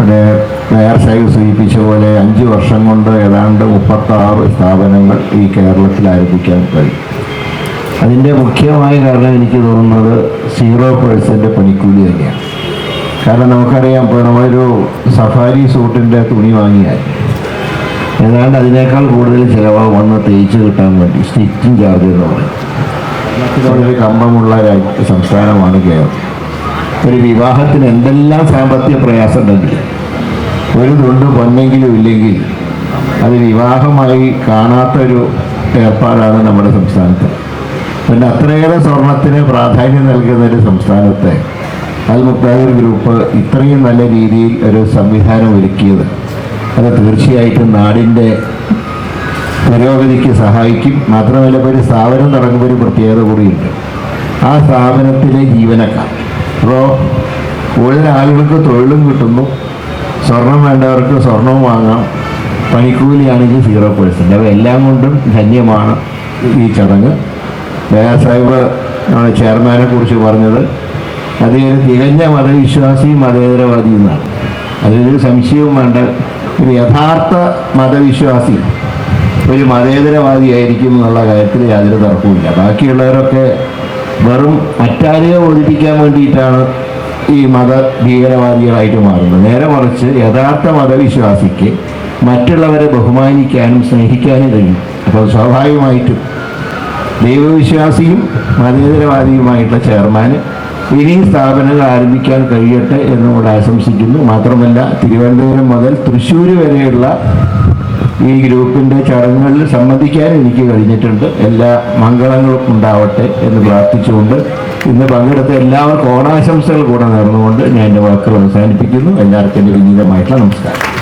ഇവിടെ മേയർ സാഹിബ് സൂചിപ്പിച്ച പോലെ അഞ്ച് വർഷം കൊണ്ട് ഏതാണ്ട് മുപ്പത്താറ് സ്ഥാപനങ്ങൾ ഈ കേരളത്തിൽ ആരംഭിക്കാൻ കഴിയും. അതിന്റെ മുഖ്യമായ കാരണം എനിക്ക് തോന്നുന്നത് സീറോ പേഴ്സന്റെ പണിക്കൂലി തന്നെയാണ്. കാരണം നമുക്കറിയാം ഇപ്പോൾ നമ്മളൊരു സഫാരി സൂട്ടിന്റെ തുണി വാങ്ങിയാൽ ഏതാണ്ട് അതിനേക്കാൾ കൂടുതൽ ചിലവാകും വന്ന് തേച്ച് കിട്ടാൻ വേണ്ടി സ്റ്റിച്ചിങ് ചാർജ് എന്ന് പറയും ഒരു കമ്പമുള്ള സംസ്ഥാനമാണ് കേരളം. ഒരു വിവാഹത്തിന് എന്തെല്ലാം സാമ്പത്തിക പ്രയാസം ഉണ്ടെങ്കിൽ ഒരു തുണ്ട് പൊന്നെങ്കിലും ഇല്ലെങ്കിൽ അത് വിവാഹമായി കാണാത്തൊരു ഏർപ്പാടാണ് നമ്മുടെ സംസ്ഥാനത്ത്. പിന്നെ അത്രയേറെ സ്വർണത്തിന് പ്രാധാന്യം നൽകുന്ന ഒരു സംസ്ഥാനത്തെ അൽ മുക്താദിർ ഗ്രൂപ്പ് ഇത്രയും നല്ല രീതിയിൽ ഒരു സംവിധാനം ഒരുക്കിയത്. അത് തീർച്ചയായിട്ടും നാടിന്റെ പുരോഗതിക്ക് സഹായിക്കും. മാത്രമല്ല ഒരു സ്ഥാപനം തുടങ്ങുമ്പോൾ ഒരു പ്രത്യേകത കൂടിയുണ്ട്. ആ സ്ഥാപനത്തിലെ ജീവനക്കാർ അപ്പോൾ കൂടുതൽ ആളുകൾക്ക് തൊഴിലും കിട്ടുന്നു സ്വർണം വേണ്ടവർക്ക് സ്വർണവും വാങ്ങാം. പണിക്കൂലിയാണെങ്കിൽ സീറോ പേഴ്സന്റ് അപ്പോൾ എല്ലാം കൊണ്ടും ധന്യമാണ് ഈ ചടങ്ങ്. മേയർ സാഹിബ് നമ്മുടെ ചെയർമാനെ കുറിച്ച് പറഞ്ഞത്. അദ്ദേഹം തികഞ്ഞ മതവിശ്വാസി മതേതരവാദി എന്നാണ്. അതിലൊരു സംശയവും വേണ്ട. ഒരു യഥാർത്ഥ മതവിശ്വാസി ഒരു മതേതരവാദിയായിരിക്കും എന്നുള്ള കാര്യത്തിൽ യാതൊരു തർക്കവുമില്ല. ബാക്കിയുള്ളവരൊക്കെ വെറും അറ്റാലിയെ ഓടിപ്പിക്കാൻ വേണ്ടിയിട്ടാണ് ഈ മത ഭീകരവാദികളായിട്ട് മാറുന്നത്. നേരെ മറിച്ച് യഥാർത്ഥ മതവിശ്വാസിക്ക് മറ്റുള്ളവരെ ബഹുമാനിക്കാനും സ്നേഹിക്കാനും കഴിയും. അപ്പോൾ സ്വാഭാവികമായിട്ടും ദൈവവിശ്വാസിയും മതേതരവാദിയുമായിട്ടുള്ള ചെയർമാന് ഇനിയും സ്ഥാപനങ്ങൾ ആരംഭിക്കാൻ കഴിയട്ടെ എന്നുകൂടെ ആശംസിക്കുന്നു. മാത്രമല്ല തിരുവനന്തപുരം മുതൽ തൃശ്ശൂർ വരെയുള്ള ഈ ഗ്രൂപ്പിന്റെ ചടങ്ങുകളിൽ സംബന്ധിക്കാൻ എനിക്ക് കഴിഞ്ഞിട്ടുണ്ട്. എല്ലാ മംഗളങ്ങളും ഉണ്ടാവട്ടെ എന്ന് പ്രാർത്ഥിച്ചുകൊണ്ട് ഇന്ന് പങ്കെടുത്ത എല്ലാവർക്കും ഓണാശംസകൾ കൂടെ നേർന്നുകൊണ്ട് ഞാൻ എന്റെ വാക്കുകൾ അവസാനിപ്പിക്കുന്നു. എല്ലാവർക്കും എന്റെ വിനീതമായിട്ടുള്ള നമസ്കാരം.